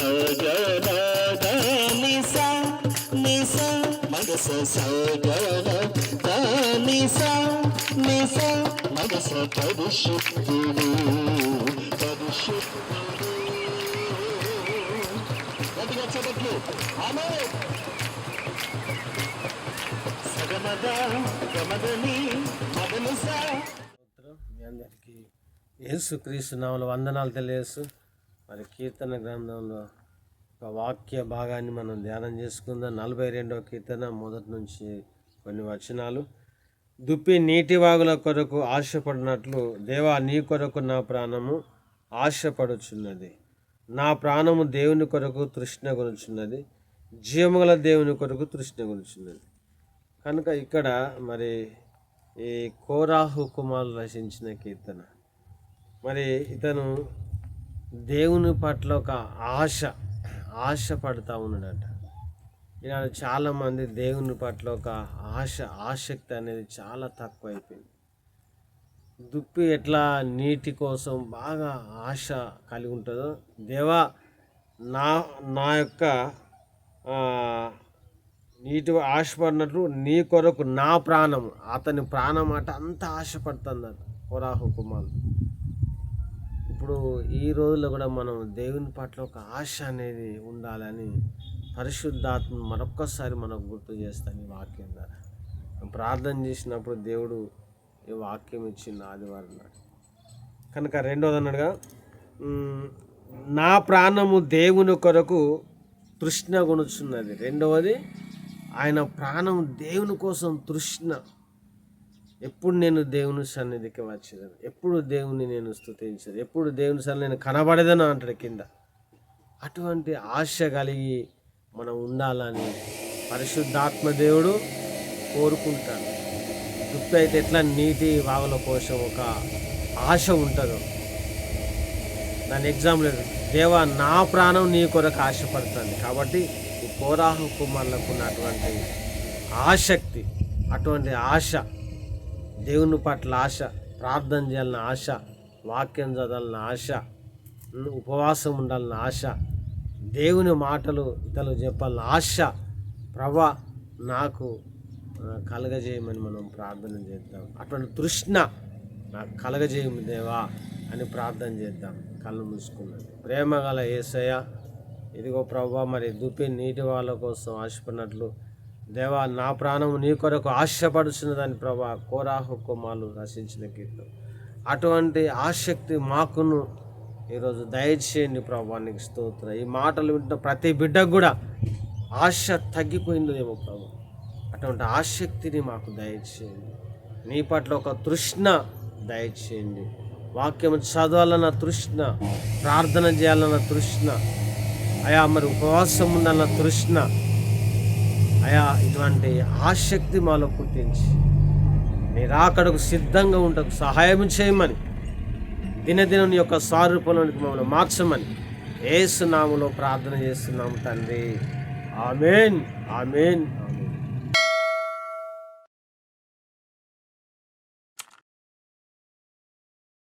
సగద పరిశుద్ధుడు పరిశుద్ధుడు గట్టిగా చెప్పట్లు ఆమె సగమద గమదని మీ అందరికీ యేసు క్రీస్తు నామల వందనాలు తెలియజేస్తూ మరి కీర్తన గ్రంథంలో ఒక వాక్య భాగాన్ని మనం ధ్యానం చేసుకుందాం. నలభై రెండవ కీర్తన మొదటి నుంచి కొన్ని వచనాలు. దుప్పి నీటి వాగుల కొరకు ఆశపడినట్లు దేవా నీ కొరకు నా ప్రాణము ఆశపడుచున్నది. నా ప్రాణము దేవుని కొరకు తృష్ణ గురుచున్నది జీవముగల దేవుని కొరకు తృష్ణ గురుచున్నది కనుక ఇక్కడ మరి ఈ కోరాహు కుమారు రచించిన కీర్తన. మరి ఇతను దేవుని పట్ల ఒక ఆశ ఆశ పడుతూ ఉన్నాడట. ఈనాడు చాలామంది దేవుని పట్ల ఒక ఆశ ఆసక్తి అనేది చాలా తక్కువ అయిపోయింది దుప్పి ఎట్లా నీటి కోసం బాగా ఆశ కలిగి ఉంటుందో దేవా నా నా యొక్క నీటి ఆశపడినట్లు నీ కొరకు నా ప్రాణం అతని ప్రాణం అట అంత ఆశపడుతుంది ఆశపడుతున్నారు కొరాహు కుమారు ఇప్పుడు ఈ రోజుల్లో కూడా మనం దేవుని పట్ల ఒక ఆశ అనేది ఉండాలని పరిశుద్ధాత్మ మరొక్కసారి మనకు గుర్తు చేస్తాను ఈ వాక్యం ద్వారా. ప్రార్థన చేసినప్పుడు దేవుడు ఈ వాక్యం ఇచ్చింది ఆదివారం నాడు. కనుక రెండోది అన్నాడుగా నా ప్రాణము దేవుని కొరకు తృష్ణ కొనుచున్నది. రెండవది ఆయన ప్రాణం దేవుని కోసం తృష్ణ ఎప్పుడు నేను దేవుని సన్నిధికి వచ్చేదాను ఎప్పుడు దేవుని నేను స్తుతించదు ఎప్పుడు దేవుని సన్నిధి నేను కనబడేదను అంటాడు కింద. అటువంటి ఆశ కలిగి మనం ఉండాలని పరిశుద్ధాత్మ దేవుడు కోరుకుంటాడు. దుప్పి అయితే ఎట్లా నీటి వాగుల కోసం ఒక ఆశ ఉంటుందో. దాని ఎగ్జామ్ లేదు దేవా నా ప్రాణం నీ కొరకు ఆశపడుతుంది. కాబట్టి ఈ కోరాహు కుమారులకు ఉన్నటువంటి ఆసక్తి అటువంటి ఆశ దేవుని పట్ల ఆశ ప్రార్థన చేయాలన్న ఆశ వాక్యం చదవాలన్న ఆశ ఉపవాసం ఉండాలన్న ఆశ దేవుని మాటలు ఇతరులు చెప్పాలన్న ఆశ ప్రభా నాకు కలగజేయమని మనం ప్రార్థన చేద్దాం. అటువంటి తృష్ణ నాకు కలగజేయము దేవా అని ప్రార్థన చేద్దాం. కళ్ళు మూసుకున్నాను ప్రేమ గల ఏసయ్య ఇదిగో ప్రభా మరి దుప్పి నీటి వాళ్ళ కోసం ఆశపడినట్లు దేవా నా ప్రాణము నీ కొరకు ఆశపడుచున్నదని ప్రభా కోరాహు కొమ్మాలు రచించిన కీర్తన. అటువంటి ఆసక్తి మాకును ఈరోజు దయచేయండి ప్రభా నీకు స్తోత్ర. ఈ మాటలు వింటున్న ప్రతి బిడ్డకు కూడా ఆశ తగ్గిపోయిందేమో ప్రభు. అటువంటి ఆసక్తిని మాకు దయచేయండి. నీ పట్ల ఒక తృష్ణ దయచేయండి. వాక్యం చదవాలన్న తృష్ణ ప్రార్థన చేయాలన్న తృష్ణ అయా మరి ఉపవాసం ఉండాలన్న తృష్ణ అయా ఇటువంటి ఆసక్తి మాలో పుట్టించి నీ రాకడకు సిద్ధంగా ఉండకు సహాయం చేయమని దినదినం యొక్క సారూపంలోనికి మమ్మల్ని మార్చమని ఏసునాములో ప్రార్థన చేస్తున్నాము తండ్రి. ఆమెన్. ఆమెన్.